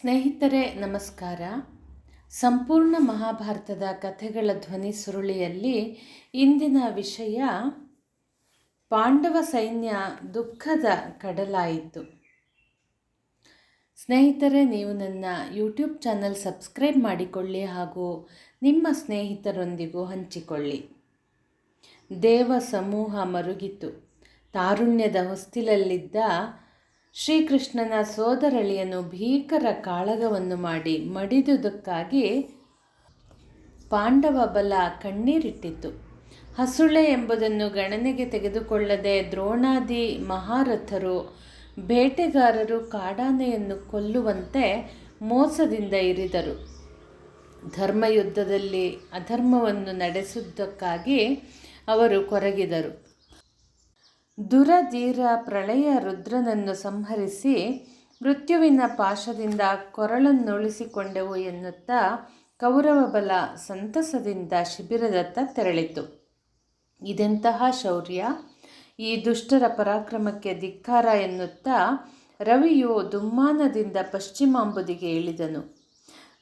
ಸ್ನೇಹಿತರೆ, ನಮಸ್ಕಾರ. ಸಂಪೂರ್ಣ ಮಹಾಭಾರತದ ಕಥೆಗಳ ಧ್ವನಿ ಸುರುಳಿಯಲ್ಲಿ ಇಂದಿನ ವಿಷಯ ಪಾಂಡವ ಸೈನ್ಯ ದುಃಖದ ಕಡಲಾಯಿತು. ಸ್ನೇಹಿತರೆ, ನೀವು ನನ್ನ ಯೂಟ್ಯೂಬ್ ಚಾನಲ್ ಸಬ್ಸ್ಕ್ರೈಬ್ ಮಾಡಿಕೊಳ್ಳಿ ಹಾಗೂ ನಿಮ್ಮ ಸ್ನೇಹಿತರೊಂದಿಗೂ ಹಂಚಿಕೊಳ್ಳಿ. ದೇವ ಸಮೂಹ ಮರುಗಿತು. ತಾರುಣ್ಯದ ಹೊಸ್ತಿಲಲ್ಲಿದ್ದ ಶ್ರೀಕೃಷ್ಣನ ಸೋದರಳಿಯನ್ನು ಭೀಕರ ಕಾಳಗವನ್ನು ಮಾಡಿ ಮಡಿದುದಕ್ಕಾಗಿ ಪಾಂಡವ ಬಲ ಕಣ್ಣೀರಿಟ್ಟಿತು ಹಸುಳೆ ಎಂಬುದನ್ನು ಗಣನೆಗೆ ತೆಗೆದುಕೊಳ್ಳದೆ ದ್ರೋಣಾದಿ ಮಹಾರಥರು ಬೇಟೆಗಾರರು ಕಾಡಾನೆಯನ್ನು ಕೊಲ್ಲುವಂತೆ ಮೋಸದಿಂದ ಇರಿದರು. ಧರ್ಮಯುದ್ಧದಲ್ಲಿ ಅಧರ್ಮವನ್ನು ನಡೆಸುವುದಕ್ಕಾಗಿ ಅವರು ಕೊರಗಿದರು. ದುರಧೀರ ಪ್ರಳಯ ರುದ್ರನನ್ನು ಸಂಹರಿಸಿ ಮೃತ್ಯುವಿನ ಪಾಶದಿಂದ ಕೊರಳನ್ನುಳಿಸಿಕೊಂಡೆವು ಎನ್ನುತ್ತಾ ಕೌರವ ಬಲ ಸಂತಸದಿಂದ ಶಿಬಿರದತ್ತ ತೆರಳಿತು. ಇದೆಂತಹ ಶೌರ್ಯ? ಈ ದುಷ್ಟರ ಪರಾಕ್ರಮಕ್ಕೆ ಧಿಕ್ಕಾರ ಎನ್ನುತ್ತಾ ರವಿಯು ದುಮ್ಮಾನದಿಂದ ಪಶ್ಚಿಮಾಂಬುದಿಗೆ ಇಳಿದನು.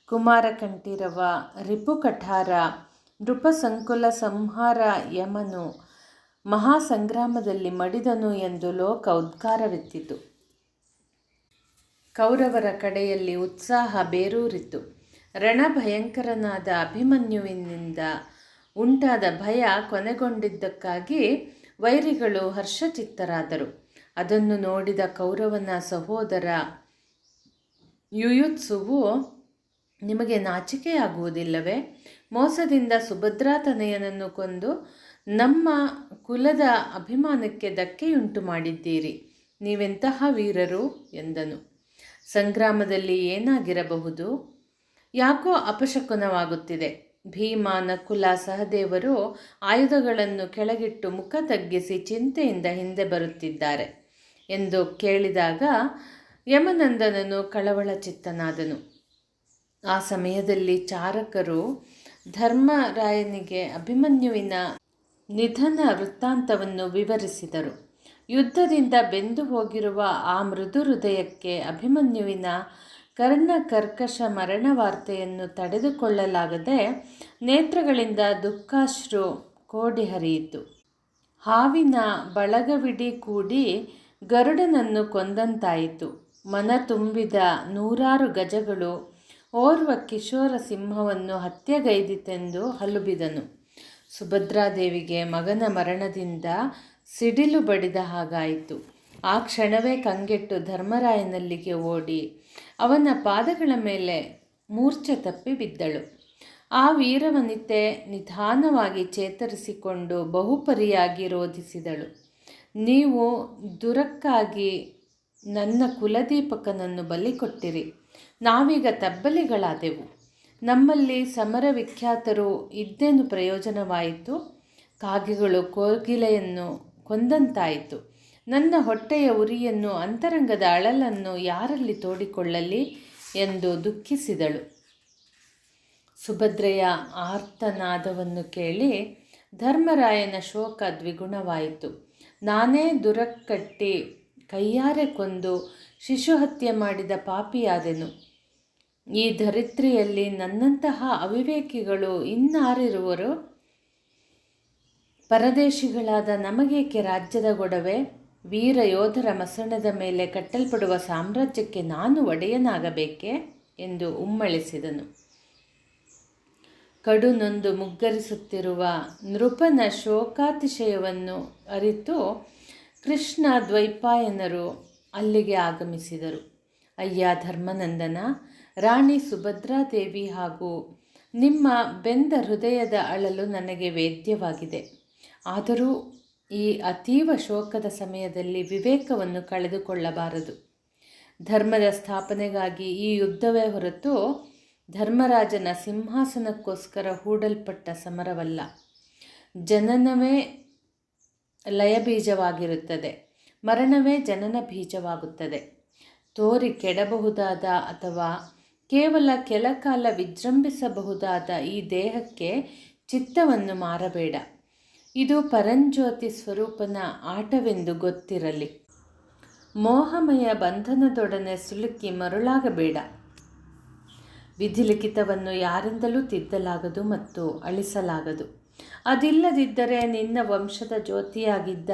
ಕುಮಾರಕಂಠೀರವ ರಿಪುಕಠಾರ, ನೃಪಸಂಕುಲ ಸಂಹಾರ ಯಮನು ಮಹಾಸಂಗ್ರಾಮದಲ್ಲಿ ಮಡಿದನು ಎಂದು ಲೋಕ ಉದ್ಗಾರವೆತ್ತಿತು. ಕೌರವರ ಕಡೆಯಲ್ಲಿ ಉತ್ಸಾಹ ಬೇರೂರಿತು. ರಣಭಯಂಕರನಾದ ಅಭಿಮನ್ಯುವಿನಿಂದ ಉಂಟಾದ ಭಯ ಕೊನೆಗೊಂಡಿದ್ದಕ್ಕಾಗಿ ವೈರಿಗಳು ಹರ್ಷಚಿತ್ತರಾದರು. ಅದನ್ನು ನೋಡಿದ ಕೌರವನ ಸಹೋದರ ಯುಯುತ್ಸುವು, ನಿಮಗೆ ನಾಚಿಕೆಯಾಗುವುದಿಲ್ಲವೇ? ಮೋಸದಿಂದ ಸುಭದ್ರಾತನಯನನ್ನು ಕೊಂದು ನಮ್ಮ ಕುಲದ ಅಭಿಮಾನಕ್ಕೆ ಧಕ್ಕೆಯುಂಟು ಮಾಡಿದ್ದೀರಿ. ನೀವೆಂತಹ ವೀರರು? ಎಂದನು. ಸಂಗ್ರಾಮದಲ್ಲಿ ಏನಾಗಿರಬಹುದು? ಯಾಕೋ ಅಪಶಕುನವಾಗುತ್ತಿದೆ. ಭೀಮ, ನಕುಲ, ಸಹದೇವರು ಆಯುಧಗಳನ್ನು ಕೆಳಗಿಟ್ಟು ಮುಖ ತಗ್ಗಿಸಿ ಚಿಂತೆಯಿಂದ ಹಿಂದೆ ಬರುತ್ತಿದ್ದಾರೆ ಎಂದು ಕೇಳಿದಾಗ ಯಮನಂದನನು ಕಳವಳ ಚಿತ್ತನಾದನು. ಆ ಸಮಯದಲ್ಲಿ ಚಾರಕರು ಧರ್ಮರಾಯನಿಗೆ ಅಭಿಮನ್ಯುವಿನ ನಿಧನ ವೃತ್ತಾಂತವನ್ನು ವಿವರಿಸಿದರು. ಯುದ್ಧದಿಂದ ಬೆಂದು ಹೋಗಿರುವ ಆ ಮೃದು ಹೃದಯಕ್ಕೆ ಅಭಿಮನ್ಯುವಿನ ಕರ್ಣ ಕರ್ಕಶ ಮರಣ ವಾರ್ತೆಯನ್ನು ತಡೆದುಕೊಳ್ಳಲಾಗದೆ ನೇತ್ರಗಳಿಂದ ದುಃಖಾಶ್ರು ಕೋಡಿ ಹರಿಯಿತು ಹಾವಿನ ಬಳಗವಿಡಿ ಕೂಡಿ ಗರುಡನನ್ನು ಕೊಂದಂತಾಯಿತು. ಮನ ತುಂಬಿದ ನೂರಾರು ಗಜಗಳು ಓರ್ವ ಕಿಶೋರ ಸಿಂಹವನ್ನು ಹತ್ಯೆಗೈದಿತೆಂದು ಹಲುಬಿದನು. ಸುಭದ್ರಾದೇವಿಗೆ ಮಗನ ಮರಣದಿಂದ ಸಿಡಿಲು ಬಡಿದ ಹಾಗಾಯಿತು. ಆ ಕ್ಷಣವೇ ಕಂಗೆಟ್ಟು ಧರ್ಮರಾಯನಲ್ಲಿಗೆ ಓಡಿ ಅವನ ಪಾದಗಳ ಮೇಲೆ ಮೂರ್ಛೆ ತಪ್ಪಿ ಬಿದ್ದಳು. ಆ ವೀರವನಿತೆ ನಿಧಾನವಾಗಿ ಚೇತರಿಸಿಕೊಂಡು ಬಹುಪರಿಯಾಗಿ ರೋಧಿಸಿದಳು. ನೀವು ದುರಕ್ಕಾಗಿ ನನ್ನ ಕುಲದೀಪಕನನ್ನು ಬಲಿ ಕೊಟ್ಟಿರಿ. ನಾವೀಗ ತಬ್ಬಲಿಗಳಾದೆವು. ನಮ್ಮಲ್ಲಿ ಸಮರ ವಿಖ್ಯಾತರು ಇದ್ದೇನು ಪ್ರಯೋಜನವಾಯಿತು. ಕಾಗೆಗಳು ಕೋಗಿಲೆಯನ್ನು ಕೊಂದಂತಾಯಿತು. ನನ್ನ ಹೊಟ್ಟೆಯ ಉರಿಯನ್ನು ಅಂತರಂಗದ ಅಳಲನ್ನು ಯಾರಲ್ಲಿ ತೋಡಿಕೊಳ್ಳಲಿ ಎಂದು ದುಃಖಿಸಿದಳು. ಸುಭದ್ರೆಯ ಆರ್ತನಾದವನ್ನು ಕೇಳಿ ಧರ್ಮರಾಯನ ಶೋಕ ದ್ವಿಗುಣವಾಯಿತು. ನಾನೇ ದುರಕ್ಕಟ್ಟಿ ಕೈಯಾರೆ ಕೊಂದು ಶಿಶುಹತ್ಯೆ ಮಾಡಿದ ಪಾಪಿಯಾದೆನು. ಈ ಧರಿತ್ರಿಯಲ್ಲಿ ನನ್ನಂತಹ ಅವಿವೇಕಿಗಳು ಇನ್ನಾರಿರುವರು? ಪರದೇಶಿಗಳಾದ ನಮಗೇಕೆ ರಾಜ್ಯದ ಗೊಡವೆ? ವೀರ ಯೋಧರ ಮಸಣದ ಮೇಲೆ ಕಟ್ಟಲ್ಪಡುವ ಸಾಮ್ರಾಜ್ಯಕ್ಕೆ ನಾನು ಒಡೆಯನಾಗಬೇಕೆ? ಎಂದು ಉಮ್ಮಳಿಸಿದನು. ಕಡುನೊಂದು ಮುಗ್ಗರಿಸುತ್ತಿರುವ ನೃಪನ ಶೋಕಾತಿಶಯವನ್ನು ಅರಿತು ಕೃಷ್ಣ ದ್ವೈಪಾಯನರು ಅಲ್ಲಿಗೆ ಆಗಮಿಸಿದರು. ಅಯ್ಯ ಧರ್ಮನಂದನ, ರಾಣಿ ಸುಭದ್ರಾದೇವಿ ಹಾಗೂ ನಿಮ್ಮ ಬೆಂದ ಹೃದಯದ ಅಳಲು ನನಗೆ ವೇದ್ಯವಾಗಿದೆ. ಆದರೂ ಈ ಅತೀವ ಶೋಕದ ಸಮಯದಲ್ಲಿ ವಿವೇಕವನ್ನು ಕಳೆದುಕೊಳ್ಳಬಾರದು. ಧರ್ಮದ ಸ್ಥಾಪನೆಗಾಗಿ ಈ ಯುದ್ಧವೇ ಹೊರತು ಧರ್ಮರಾಜನ ಸಿಂಹಾಸನಕ್ಕೋಸ್ಕರ ಹೂಡಲ್ಪಟ್ಟ ಸಮರವಲ್ಲ. ಜನನವೇ ಲಯಬೀಜವಾಗಿರುತ್ತದೆ. ಮರಣವೇ ಜನನ ಬೀಜವಾಗುತ್ತದೆ. ತೋರಿ ಕೆಡಬಹುದಾದ ಅಥವಾ ಕೇವಲ ಕೆಲಕಾಲ ವಿಜೃಂಭಿಸಬಹುದಾದ ಈ ದೇಹಕ್ಕೆ ಚಿತ್ತವನ್ನು ಮಾರಬೇಡ. ಇದು ಪರಂಜ್ಯೋತಿ ಸ್ವರೂಪನ ಆಟವೆಂದು ಗೊತ್ತಿರಲಿ. ಮೋಹಮಯ ಬಂಧನದೊಡನೆ ಸುಲುಕಿ ಮರುಳಾಗಬೇಡ. ವಿಧಿಲಿಖಿತವನ್ನು ಯಾರಿಂದಲೂ ತಿದ್ದಲಾಗದು ಮತ್ತು ಅಳಿಸಲಾಗದು. ಅದಿಲ್ಲದಿದ್ದರೆ ನಿನ್ನ ವಂಶದ ಜ್ಯೋತಿಯಾಗಿದ್ದ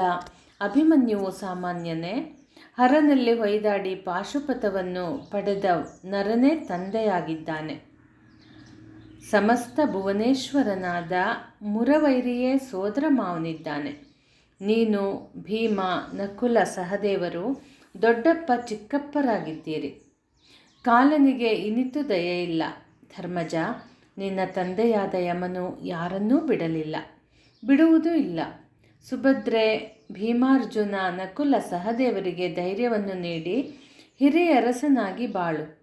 ಅಭಿಮನ್ಯುವು ಸಾಮಾನ್ಯನೇ. ಹರನಲ್ಲಿ ಹೊಯ್ದಾಡಿ ಪಾಶುಪಥವನ್ನು ಪಡೆದ ನರನೇ ತಂದೆಯಾಗಿದ್ದಾನೆ. ಸಮಸ್ತ ಭುವನೇಶ್ವರನಾದ ಮುರವೈರಿಯೇ ಸೋದರ ಮಾವನಿದ್ದಾನೆ ನೀನು ಭೀಮ, ನಕುಲ, ಸಹದೇವರು, ದೊಡ್ಡಪ್ಪ, ಚಿಕ್ಕಪ್ಪರಾಗಿದ್ದೀರಿ. ಕಾಲನಿಗೆ ಇನಿತು ಇಲ್ಲ. ಧರ್ಮಜ, ನಿನ್ನ ತಂದೆಯಾದ ಯಮನು ಯಾರನ್ನೂ ಬಿಡಲಿಲ್ಲ. ಬಿಡುವುದೂ ಇಲ್ಲ. ಸುಭದ್ರೆ ಭೀಮಾರ್ಜುನ ನಕುಲ ಸಹದೇವರಿಗೆ ಧೈರ್ಯವನ್ನು ನೀಡಿ ಹಿರಿಯರಸನಾಗಿ ಬಾಳು.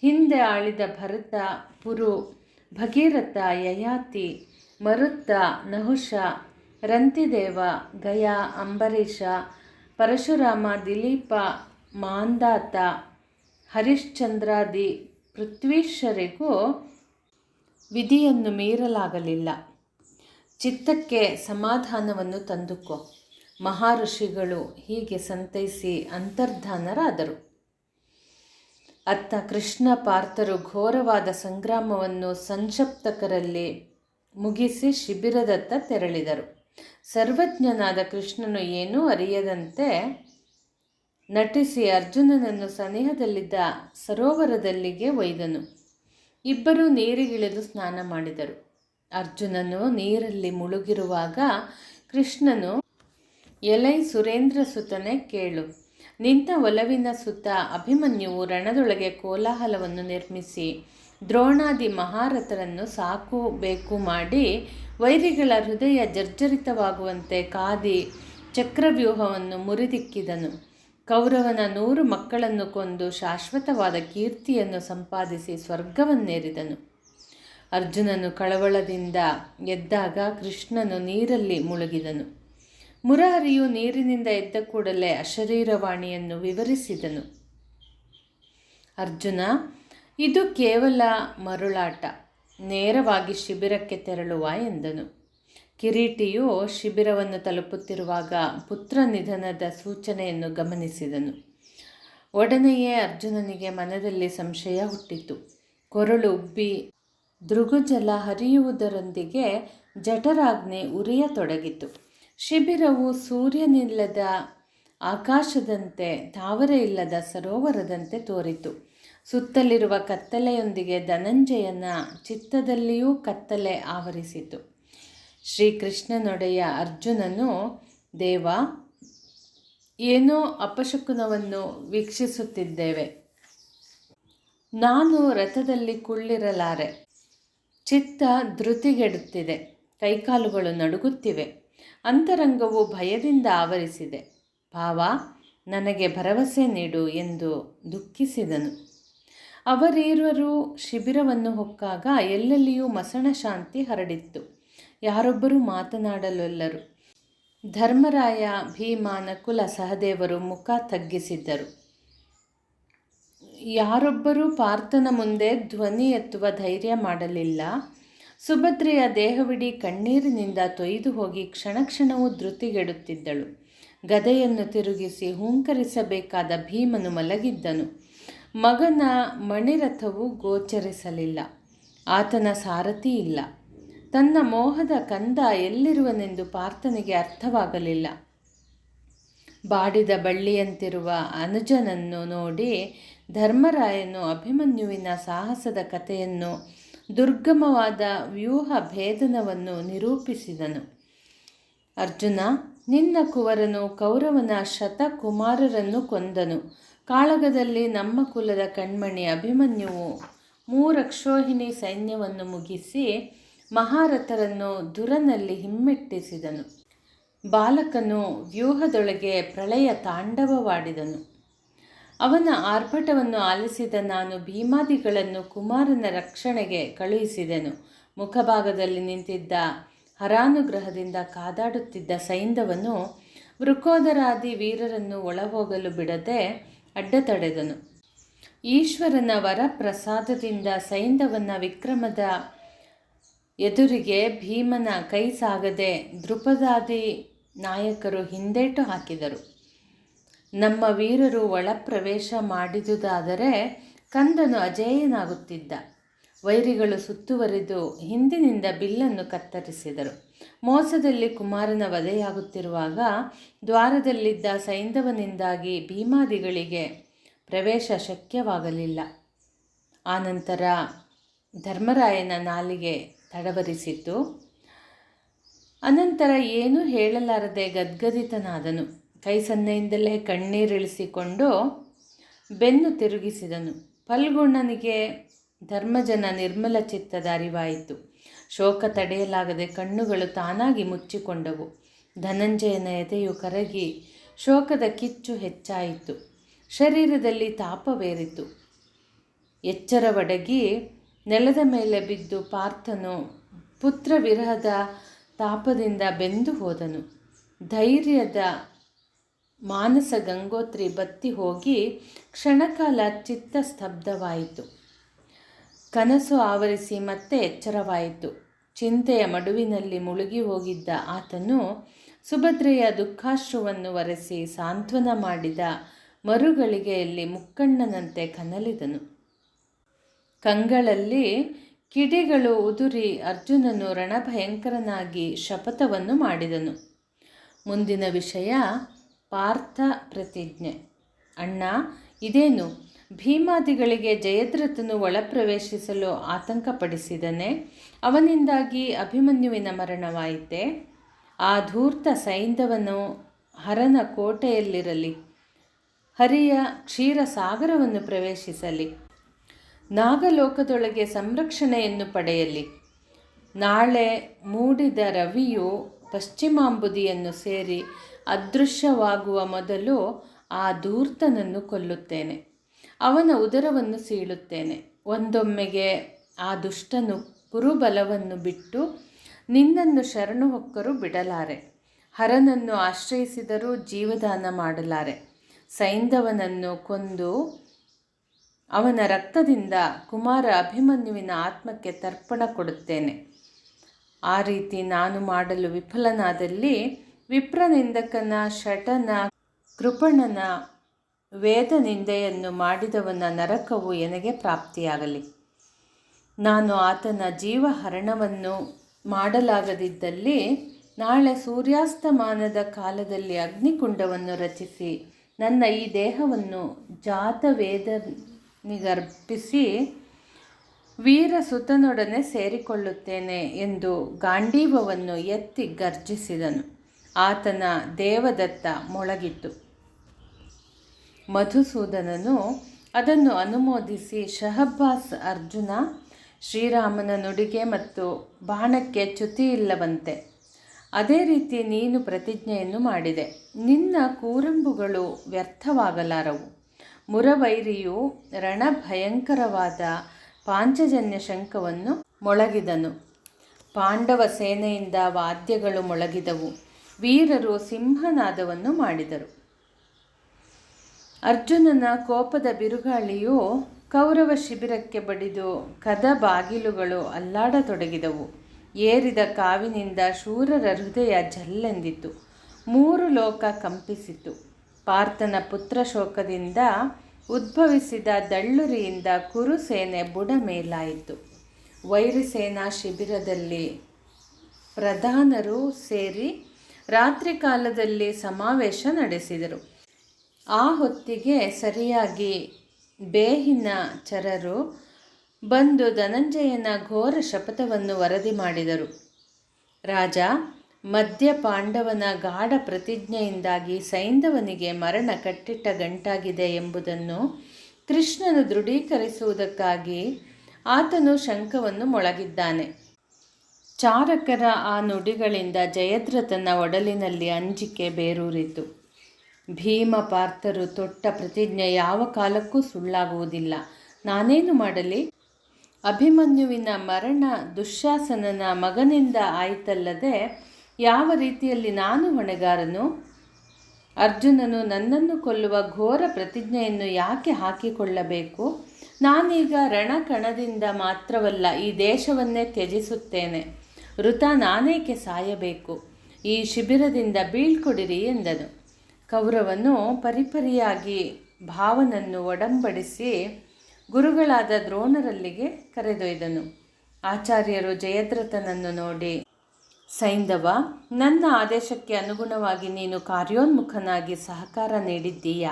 ಹಿಂದೆ ಆಳಿದ ಭರತ, ಪುರು, ಭಗೀರಥ, ಯಯಾತಿ ಮರುತ್ತ ನಹುಷ, ರಂತಿದೇವ, ಗಯಾ, ಅಂಬರೀಷ, ಪರಶುರಾಮ, ದಿಲೀಪ, ಮಾಂದಾತ, ಹರಿಶ್ಚಂದ್ರಾದಿ ಪೃಥ್ವೀಶ್ವರಿಗೂ ವಿಧಿಯನ್ನು ಮೀರಲಾಗಲಿಲ್ಲ. ಚಿತ್ತಕ್ಕೆ ಸಮಾಧಾನವನ್ನು ತಂದುಕೋ. ಮಹಾಋಷಿಗಳು ಹೀಗೆ ಸಂತೈಸಿ ಅಂತರ್ಧಾನರಾದರು. ಅತ್ತ ಕೃಷ್ಣ ಪಾರ್ಥರು ಘೋರವಾದ ಸಂಗ್ರಾಮವನ್ನು ಸಂಕ್ಷಪ್ತಕರಲ್ಲಿ ಮುಗಿಸಿ ಶಿಬಿರದತ್ತ ತೆರಳಿದರು. ಸರ್ವಜ್ಞನಾದ ಕೃಷ್ಣನು ಏನೂ ಅರಿಯದಂತೆ ನಟಿಸಿ ಅರ್ಜುನನನ್ನು ಸನಿಹದಲ್ಲಿದ್ದ ಸರೋವರದಲ್ಲಿಗೆ ಒಯ್ದನು. ಇಬ್ಬರೂ ನೀರಿಗಿಳಿದು ಸ್ನಾನ ಮಾಡಿದರು. ಅರ್ಜುನನು ನೀರಲ್ಲಿ ಮುಳುಗಿರುವಾಗ ಕೃಷ್ಣನು ಎಲೈ ಸುರೇಂದ್ರ ಸುತನೆ ಕೇಳು. ನಿಂತ ಒಲವಿನ ಸುತ್ತ ಅಭಿಮನ್ಯುವು ರಣದೊಳಗೆ ಕೋಲಾಹಲವನ್ನು ನಿರ್ಮಿಸಿ, ದ್ರೋಣಾದಿ ಮಹಾರಥರನ್ನು ಸಾಕು ಬೇಕು ಮಾಡಿ, ವೈರಿಗಳ ಹೃದಯ ಜರ್ಜರಿತವಾಗುವಂತೆ ಕಾದಿ ಚಕ್ರವ್ಯೂಹವನ್ನು ಮುರಿದಿಕ್ಕಿದನು. ಕೌರವನ ನೂರು ಮಕ್ಕಳನ್ನು ಕೊಂದು ಶಾಶ್ವತವಾದ ಕೀರ್ತಿಯನ್ನು ಸಂಪಾದಿಸಿ ಸ್ವರ್ಗವನ್ನೇರಿದನು. ಅರ್ಜುನನು ಕಳವಳದಿಂದ ಎದ್ದಾಗ ಕೃಷ್ಣನು ನೀರಲ್ಲಿ ಮುಳುಗಿದನು. ಮುರಹರಿಯು ನೀರಿನಿಂದ ಎದ್ದ ಕೂಡಲೇ ಅಶರೀರವಾಣಿಯನ್ನು ವಿವರಿಸಿದನು. ಅರ್ಜುನ, ಇದು ಕೇವಲ ಮರುಳಾಟ, ನೇರವಾಗಿ ಶಿಬಿರಕ್ಕೆ ತೆರಳುವ ಎಂದನು. ಕಿರೀಟಿಯು ಶಿಬಿರವನ್ನು ತಲುಪುತ್ತಿರುವಾಗ ಪುತ್ರ ನಿಧನದ ಸೂಚನೆಯನ್ನು ಗಮನಿಸಿದನು. ಒಡನೆಯೇ ಅರ್ಜುನನಿಗೆ ಮನದಲ್ಲಿ ಸಂಶಯ ಹುಟ್ಟಿತು. ಕೊರಳು ಉಬ್ಬಿ ದೃಗುಜಲ ಹರಿಯುವುದರೊಂದಿಗೆ ಜಠರಾಜ್ಞೆ ಉರಿಯತೊಡಗಿತು. ಶಿಬಿರವು ಸೂರ್ಯನಿಲ್ಲದ ಆಕಾಶದಂತೆ, ತಾವರೆ ಇಲ್ಲದ ಸರೋವರದಂತೆ ತೋರಿತು. ಸುತ್ತಲಿರುವ ಕತ್ತಲೆಯೊಂದಿಗೆ ಧನಂಜಯನ ಚಿತ್ತದಲ್ಲಿಯೂ ಕತ್ತಲೆ ಆವರಿಸಿತು. ಶ್ರೀಕೃಷ್ಣನೊಡೆಯ ಅರ್ಜುನನು, ದೇವ, ಏನೋ ಅಪಶಕುನವನ್ನು ವೀಕ್ಷಿಸುತ್ತಿದ್ದೇವೆ. ನಾನು ರಥದಲ್ಲಿ ಕುಳ್ಳಿರಲಾರೆ. ಚಿತ್ತ ಧೃತಿಗೆಡುತ್ತಿದೆ. ಕೈಕಾಲುಗಳು ನಡುಗುತ್ತಿವೆ. ಅಂತರಂಗವು ಭಯದಿಂದ ಆವರಿಸಿದೆ. ಭಾವ, ನನಗೆ ಭರವಸೆ ನೀಡು ಎಂದು ದುಃಖಿಸಿದನು. ಅವರೀರ್ವರು ಶಿಬಿರವನ್ನು ಹೊಕ್ಕಾಗ ಎಲ್ಲೆಲ್ಲಿಯೂ ಮಸಣ ಶಾಂತಿ ಹರಡಿತ್ತು. ಯಾರೊಬ್ಬರೂ ಮಾತನಾಡಲೊಲ್ಲರು. ಧರ್ಮರಾಯ ಭೀಮ ನಕುಲ ಸಹದೇವರು ಮುಖ ತಗ್ಗಿಸಿದ್ದರು. ಯಾರೊಬ್ಬರೂ ಪಾರ್ಥನ ಮುಂದೆ ಧ್ವನಿ ಎತ್ತುವ ಧೈರ್ಯ ಮಾಡಲಿಲ್ಲ. ಸುಭದ್ರೆಯ ದೇಹವಿಡೀ ಕಣ್ಣೀರಿನಿಂದ ತೊಯ್ದು ಹೋಗಿ ಕ್ಷಣ ಕ್ಷಣವೂ ಧೃತಿಗೆಡುತ್ತಿದ್ದಳು. ಗದೆಯನ್ನು ತಿರುಗಿಸಿ ಹೂಂಕರಿಸಬೇಕಾದ ಭೀಮನು ಮಲಗಿದ್ದನು. ಮಗನ ಮಣಿರಥವು ಗೋಚರಿಸಲಿಲ್ಲ. ಆತನ ಸಾರಥಿ ಇಲ್ಲ. ತನ್ನ ಮೋಹದ ಕಂದ ಎಲ್ಲಿರುವನೆಂದು ಪಾರ್ಥನಿಗೆ ಅರ್ಥವಾಗಲಿಲ್ಲ. ಬಾಡಿದ ಬಳ್ಳಿಯಂತಿರುವ ಅನುಜನನ್ನು ನೋಡಿ ಧರ್ಮರಾಯನು ಅಭಿಮನ್ಯುವಿನ ಸಾಹಸದ ಕಥೆಯನ್ನು ದುರ್ಗಮವಾದ ವ್ಯೂಹ ಭೇದನವನ್ನು ನಿರೂಪಿಸಿದನು. ಅರ್ಜುನ, ನಿನ್ನ ಕುವರನು ಕೌರವನ ಶತಕುಮಾರರನ್ನು ಕೊಂದನು. ಕಾಳಗದಲ್ಲಿ ನಮ್ಮ ಕುಲದ ಕಣ್ಮಣಿ ಅಭಿಮನ್ಯುವು ಮೂರಕ್ಷೋಹಿಣಿ ಸೈನ್ಯವನ್ನು ಮುಗಿಸಿ ಮಹಾರಥರನ್ನು ದುರನಲ್ಲಿ ಹಿಮ್ಮೆಟ್ಟಿಸಿದನು. ಬಾಲಕನು ವ್ಯೂಹದೊಳಗೆ ಪ್ರಳಯ ತಾಂಡವವಾಡಿದನು. ಅವನ ಆರ್ಭಟವನ್ನು ಆಲಿಸಿದ ನಾನು ಭೀಮಾದಿಗಳನ್ನು ಕುಮಾರನ ರಕ್ಷಣೆಗೆ ಕಳುಹಿಸಿದೆನು. ಮುಖಭಾಗದಲ್ಲಿ ನಿಂತಿದ್ದ ಹರಾನುಗ್ರಹದಿಂದ ಕಾದಾಡುತ್ತಿದ್ದ ಸೈಂಧವನು ವೃಕೋದರಾದಿ ವೀರರನ್ನು ಒಳಹೋಗಲು ಬಿಡದೆ ಅಡ್ಡತಡೆದನು. ಈಶ್ವರನ ವರಪ್ರಸಾದದಿಂದ ಸೈಂಧವನ ವಿಕ್ರಮದ ಎದುರಿಗೆ ಭೀಮನ ಕೈ ಸಾಗದೆ ದೃಪದಾದಿ ನಾಯಕರು ಹಿಂದೇಟು ಹಾಕಿದರು. ನಮ್ಮ ವೀರರು ಒಳಪ್ರವೇಶ ಮಾಡಿದುದಾದರೆ ಕಂದನು ಅಜೇಯನಾಗುತ್ತಿದ್ದ. ವೈರಿಗಳು ಸುತ್ತುವರಿದು ಹಿಂದಿನಿಂದ ಬಿಲ್ಲನ್ನು ಕತ್ತರಿಸಿದರು. ಮೋಸದಲ್ಲಿ ಕುಮಾರನ ವಧೆಯಾಗುತ್ತಿರುವಾಗ ದ್ವಾರದಲ್ಲಿದ್ದ ಸೈಂಧವನಿಂದಾಗಿ ಭೀಮಾದಿಗಳಿಗೆ ಪ್ರವೇಶ ಶಕ್ಯವಾಗಲಿಲ್ಲ. ಆನಂತರ ಧರ್ಮರಾಯನ ನಾಲಿಗೆ ತಡವರಿಸಿತು. ಅನಂತರ ಏನೂ ಹೇಳಲಾರದೆ ಗದ್ಗದಿತನಾದನು. ಕೈ ಸನ್ನೆಯಿಂದಲೇ ಕಣ್ಣೀರಿಳಿಸಿಕೊಂಡು ಬೆನ್ನು ತಿರುಗಿಸಿದನು. ಫಲ್ಗುಣನಿಗೆ ಧರ್ಮಜನ ನಿರ್ಮಲ ಚಿತ್ತದ ಅರಿವಾಯಿತು. ಶೋಕ ತಡೆಯಲಾಗದೆ ಕಣ್ಣುಗಳು ತಾನಾಗಿ ಮುಚ್ಚಿಕೊಂಡವು. ಧನಂಜಯನ ಎದೆಯು ಕರಗಿ ಶೋಕದ ಕಿಚ್ಚು ಹೆಚ್ಚಾಯಿತು. ಶರೀರದಲ್ಲಿ ತಾಪವೇರಿತು ಎಚ್ಚರವಡಗಿ ನೆಲದ ಮೇಲೆ ಬಿದ್ದು ಪಾರ್ಥನು ಪುತ್ರ ವಿರಹದ ತಾಪದಿಂದ ಬೆಂದು ಹೋದನು. ಧೈರ್ಯದ ಮಾನಸ ಗಂಗೋತ್ರಿ ಬತ್ತಿ ಹೋಗಿ ಕ್ಷಣಕಾಲ ಚಿತ್ತ ಸ್ತಬ್ಧವಾಯಿತು ಕನಸು ಆವರಿಸಿ ಮತ್ತೆ ಎಚ್ಚರವಾಯಿತು. ಚಿಂತೆಯ ಮಡುವಿನಲ್ಲಿ ಮುಳುಗಿ ಹೋಗಿದ್ದ ಆತನು ಸುಭದ್ರೆಯ ದುಃಖಾಶ್ರುವನ್ನು ಒರೆಸಿ ಸಾಂತ್ವನ ಮಾಡಿದ ಮರುಗಳಿಗೆಯಲ್ಲಿ ಮುಕ್ಕಣ್ಣನಂತೆ ಕನಲಿದನು. ಕಂಗಳಲ್ಲಿ ಕಿಡಿಗಳು ಉದುರಿ ಅರ್ಜುನನು ರಣಭಯಂಕರನಾಗಿ ಶಪಥವನ್ನು ಮಾಡಿದನು. ಮುಂದಿನ ವಿಷಯ ಪಾರ್ಥ ಪ್ರತಿಜ್ಞೆ. ಅಣ್ಣ, ಇದೇನು? ಭೀಮಾದಿಗಳಿಗೆ ಜಯದ್ರಥನು ಒಳಪ್ರವೇಶಿಸಲು ಆತಂಕಪಡಿಸಿದನೆ. ಅವನಿಂದಾಗಿ ಅಭಿಮನ್ಯುವಿನ ಮರಣವಾಯಿತೆ? ಆ ಧೂರ್ತ ಸೈಂಧವನು ಹರನ ಕೋಟೆಯಲ್ಲಿರಲಿ, ಹರಿಯ ಕ್ಷೀರಸಾಗರವನ್ನು ಪ್ರವೇಶಿಸಲಿ, ನಾಗಲೋಕದೊಳಗೆ ಸಂರಕ್ಷಣೆಯನ್ನು ಪಡೆಯಲಿ. ನಾಳೆ ಮೂಡಿದ ರವಿಯು ಪಶ್ಚಿಮಾಂಬುದಿಯನ್ನು ಸೇರಿ ಅದೃಶ್ಯವಾಗುವ ಮೊದಲು ಆ ಧೂರ್ತನನ್ನು ಕೊಲ್ಲುತ್ತೇನೆ. ಅವನ ಉದರವನ್ನು ಸೀಳುತ್ತೇನೆ. ಒಂದೊಮ್ಮೆಗೆ ಆ ದುಷ್ಟನು ಕುರುಬಲವನ್ನು ಬಿಟ್ಟು ನಿನ್ನನ್ನು ಶರಣು ಹೊಕ್ಕರು ಬಿಡಲಾರೆ. ಹರನನ್ನು ಆಶ್ರಯಿಸಿದರೂ ಜೀವದಾನ ಮಾಡಲಾರೆ. ಸೈಂಧವನನ್ನು ಕೊಂದು ಅವನ ರಕ್ತದಿಂದ ಕುಮಾರ ಅಭಿಮನ್ಯುವಿನ ಆತ್ಮಕ್ಕೆ ತರ್ಪಣ ಕೊಡುತ್ತೇನೆ. ಆ ರೀತಿ ನಾನು ಮಾಡಲು ವಿಫಲನಾದಲ್ಲಿ ವಿಪ್ರನಿಂದಕನ ಶಟನ ಕೃಪಣನ ವೇದ ನಿಂದೆಯನ್ನು ಮಾಡಿದವನ ನರಕವು ಎನಗೆ ಪ್ರಾಪ್ತಿಯಾಗಲಿ? ನಾನು ಆತನ ಜೀವಹರಣವನ್ನು ಮಾಡಲಾಗದಿದ್ದಲ್ಲಿ ನಾಳೆ ಸೂರ್ಯಾಸ್ತಮಾನದ ಕಾಲದಲ್ಲಿ ಅಗ್ನಿಕುಂಡವನ್ನು ರಚಿಸಿ ನನ್ನ ಈ ದೇಹವನ್ನು ಜಾತವೇದನಿಗರ್ಪಿಸಿ ವೀರಸುತನೊಡನೆ ಸೇರಿಕೊಳ್ಳುತ್ತೇನೆ ಎಂದು ಗಾಂಡೀವವನ್ನು ಎತ್ತಿ ಗರ್ಜಿಸಿದನು. ಆತನ ದೇವದತ್ತ ಮೊಳಗಿತ್ತು. ಮಧುಸೂದನನು ಅದನ್ನು ಅನುಮೋದಿಸಿ ಶಹಬ್ಬಾಸ್ ಅರ್ಜುನ ಶ್ರೀರಾಮನ ನುಡಿಗೆ ಮತ್ತು ಬಾಣಕ್ಕೆ ಚ್ಯುತಿಯಿಲ್ಲವಂತೆ. ಅದೇ ರೀತಿ ನೀನು ಪ್ರತಿಜ್ಞೆಯನ್ನು ಮಾಡಿದೆ. ನಿನ್ನ ಕೂರಂಬುಗಳು ವ್ಯರ್ಥವಾಗಲಾರವು. ಮುರವೈರಿಯು ರಣಭಯಂಕರವಾದ ಪಾಂಚಜನ್ಯ ಶಂಖವನ್ನು ಮೊಳಗಿದನು. ಪಾಂಡವ ಸೇನೆಯಿಂದ ವಾದ್ಯಗಳು ಮೊಳಗಿದವು. ವೀರರು ಸಿಂಹನಾದವನ್ನು ಮಾಡಿದರು. ಅರ್ಜುನನ ಕೋಪದ ಬಿರುಗಾಳಿಯು ಕೌರವ ಶಿಬಿರಕ್ಕೆ ಬಡಿದು ಕದ ಬಾಗಿಲುಗಳು ಅಲ್ಲಾಡತೊಡಗಿದವು. ಏರಿದ ಕಾವಿನಿಂದ ಶೂರರ ಹೃದಯ ಜಲ್ಲೆಂದಿತು ಮೂರು ಲೋಕ ಕಂಪಿಸಿತು ಪಾರ್ಥನ ಪುತ್ರ ಶೋಕದಿಂದ ಉದ್ಭವಿಸಿದ ದಳ್ಳುರಿಯಿಂದ ಕುರುಸೇನೆ ಬುಡ ಮೇಲಾಯಿತು ವೈರಿಸೇನಾ ಶಿಬಿರದಲ್ಲಿ ಪ್ರಧಾನರು ಸೇರಿ ರಾತ್ರಿ ಕಾಲದಲ್ಲಿ ಸಮಾವೇಶ ನಡೆಸಿದರು. ಆ ಹೊತ್ತಿಗೆ ಸರಿಯಾಗಿ ಬೇಹಿನ ಚರರು ಬಂದು ಧನಂಜಯನ ಘೋರ ಶಪಥವನ್ನು ವರದಿ ಮಾಡಿದರು. ರಾಜ ಮಧ್ಯ ಪಾಂಡವನ ಗಾಢ ಪ್ರತಿಜ್ಞೆಯಿಂದಾಗಿ ಸೈಂಧವನಿಗೆ ಮರಣ ಕಟ್ಟಿಟ್ಟ ಗಂಟಾಗಿದೆ ಎಂಬುದನ್ನು ಕೃಷ್ಣನು ದೃಢೀಕರಿಸುವುದಕ್ಕಾಗಿ ಆತನು ಶಂಖವನ್ನು ಮೊಳಗಿದ್ದಾನೆ. ಚಾರಕರ ಆ ನುಡಿಗಳಿಂದ ಜಯದ್ರಥನ ಒಡಲಿನಲ್ಲಿ ಅಂಜಿಕೆ ಬೇರೂರಿತು. ಭೀಮ ಪಾರ್ಥರು ತೊಟ್ಟ ಪ್ರತಿಜ್ಞೆ ಯಾವ ಕಾಲಕ್ಕೂ ಸುಳ್ಳಾಗುವುದಿಲ್ಲ. ನಾನೇನು ಮಾಡಲಿ? ಅಭಿಮನ್ಯುವಿನ ಮರಣ ದುಶ್ಯಾಸನನ ಮಗನಿಂದ ಆಯಿತಲ್ಲದೆ ಯಾವ ರೀತಿಯಲ್ಲಿ ನಾನು ಹೊಣೆಗಾರನು? ಅರ್ಜುನನು ನನ್ನನ್ನು ಕೊಲ್ಲುವ ಘೋರ ಪ್ರತಿಜ್ಞೆಯನ್ನು ಯಾಕೆ ಹಾಕಿಕೊಳ್ಳಬೇಕು? ನಾನೀಗ ರಣಕಣದಿಂದ ಮಾತ್ರವಲ್ಲ ಈ ದೇಶವನ್ನೇ ತ್ಯಜಿಸುತ್ತೇನೆ. ವೃತ ನಾನೇಕೆ ಸಾಯಬೇಕು? ಈ ಶಿಬಿರದಿಂದ ಬೀಳ್ಕೊಡಿರಿ ಎಂದನು. ಕೌರವನು ಪರಿಪರಿಯಾಗಿ ಭಾವನನ್ನು ಒಡಂಬಡಿಸಿ ಗುರುಗಳಾದ ದ್ರೋಣರಲ್ಲಿಗೆ ಕರೆದೊಯ್ದನು. ಆಚಾರ್ಯರು ಜಯದ್ರಥನನ್ನು ನೋಡಿ, ಸೈಂಧವ, ನನ್ನ ಆದೇಶಕ್ಕೆ ಅನುಗುಣವಾಗಿ ನೀನು ಕಾರ್ಯೋನ್ಮುಖನಾಗಿ ಸಹಕಾರ ನೀಡಿದ್ದೀಯ?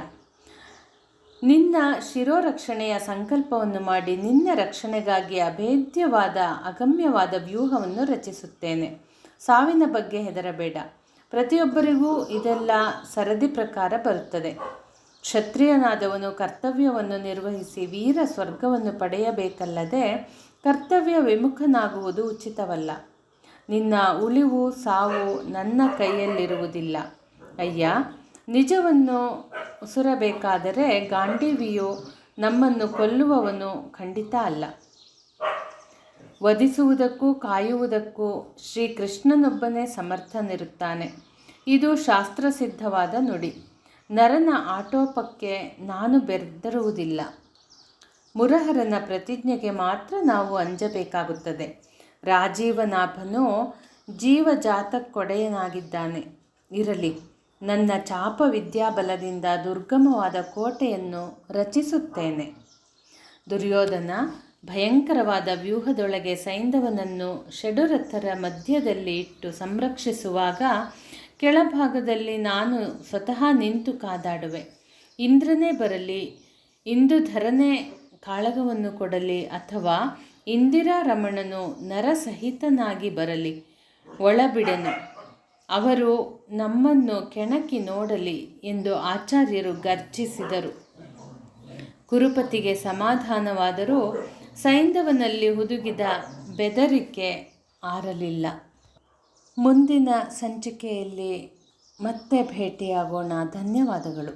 ನಿನ್ನ ಶಿರೋರಕ್ಷಣೆಯ ಸಂಕಲ್ಪವನ್ನು ಮಾಡಿ ನಿನ್ನ ರಕ್ಷಣೆಗಾಗಿ ಅಭೇದ್ಯವಾದ, ಅಗಮ್ಯವಾದ ವ್ಯೂಹವನ್ನು ರಚಿಸುತ್ತೇನೆ. ಸಾವಿನ ಬಗ್ಗೆ ಹೆದರಬೇಡ. ಪ್ರತಿಯೊಬ್ಬರಿಗೂ ಇದೆಲ್ಲ ಸರದಿ ಪ್ರಕಾರ ಬರುತ್ತದೆ. ಕ್ಷತ್ರಿಯನಾದವನು ಕರ್ತವ್ಯವನ್ನು ನಿರ್ವಹಿಸಿ ವೀರ ಸ್ವರ್ಗವನ್ನು ಪಡೆಯಬೇಕಲ್ಲದೆ ಕರ್ತವ್ಯ ವಿಮುಖನಾಗುವುದು ಉಚಿತವಲ್ಲ. ನಿನ್ನ ಉಳಿವು, ಸಾವು ನನ್ನ ಕೈಯಲ್ಲಿರುವುದಿಲ್ಲ. ಅಯ್ಯ ನಿಜವನ್ನು ಉಸುರಬೇಕಾದರೆ ಗಾಂಡೀವಿಯು ನಮ್ಮನ್ನು ಕೊಲ್ಲುವವನು ಖಂಡಿತ ಅಲ್ಲ. ವಧಿಸುವುದಕ್ಕೂ ಕಾಯುವುದಕ್ಕೂ ಶ್ರೀಕೃಷ್ಣನೊಬ್ಬನೇ ಸಮರ್ಥನಿರುತ್ತಾನೆ. ಇದು ಶಾಸ್ತ್ರಸಿದ್ಧವಾದ ನುಡಿ. ನರನ ಆಟೋಪಕ್ಕೆ ನಾನು ಬೆರೆದಿರುವುದಿಲ್ಲ ಮುರಹರನ ಪ್ರತಿಜ್ಞೆಗೆ ಮಾತ್ರ ನಾವು ಅಂಜಬೇಕಾಗುತ್ತದೆ. ರಾಜೀವನಾಭನು ಜೀವಜಾತಕ್ಕೊಡೆಯನಾಗಿದ್ದಾನೆ ಇರಲಿ. ನನ್ನ ಚಾಪ ವಿದ್ಯಾಬಲದಿಂದ ದುರ್ಗಮವಾದ ಕೋಟೆಯನ್ನು ರಚಿಸುತ್ತೇನೆ. ದುರ್ಯೋಧನ ಭಯಂಕರವಾದ ವ್ಯೂಹದೊಳಗೆ ಸೈಂಧವನನ್ನು ಷಡುರಥರ ಮಧ್ಯದಲ್ಲಿ ಇಟ್ಟು ಸಂರಕ್ಷಿಸುವಾಗ ಕೆಳಭಾಗದಲ್ಲಿ ನಾನು ಸ್ವತಃ ನಿಂತು ಕಾದಾಡುವೆ. ಇಂದ್ರನೇ ಬರಲಿ, ಇಂದುಧರನೇ ಕಾಳಗವನ್ನು ಕೊಡಲಿ ಅಥವಾ ಇಂದಿರಾ ರಮಣನು ನರಸಹಿತನಾಗಿ ಬರಲಿ, ಒಳಬಿಡನು. ಅವರು ನಮ್ಮನ್ನು ಕೆಣಕಿ ನೋಡಲಿ ಎಂದು ಆಚಾರ್ಯರು ಗರ್ಜಿಸಿದರು. ಕುರುಪತಿಗೆ ಸಮಾಧಾನವಾದರೂ ಸೈಂಧವನಲ್ಲಿ ಹುದುಗಿದ ಬೆದರಿಕೆ ಆರಲಿಲ್ಲ. ಮುಂದಿನ ಸಂಚಿಕೆಯಲ್ಲಿ ಮತ್ತೆ ಭೇಟಿಯಾಗೋಣ. ಧನ್ಯವಾದಗಳು.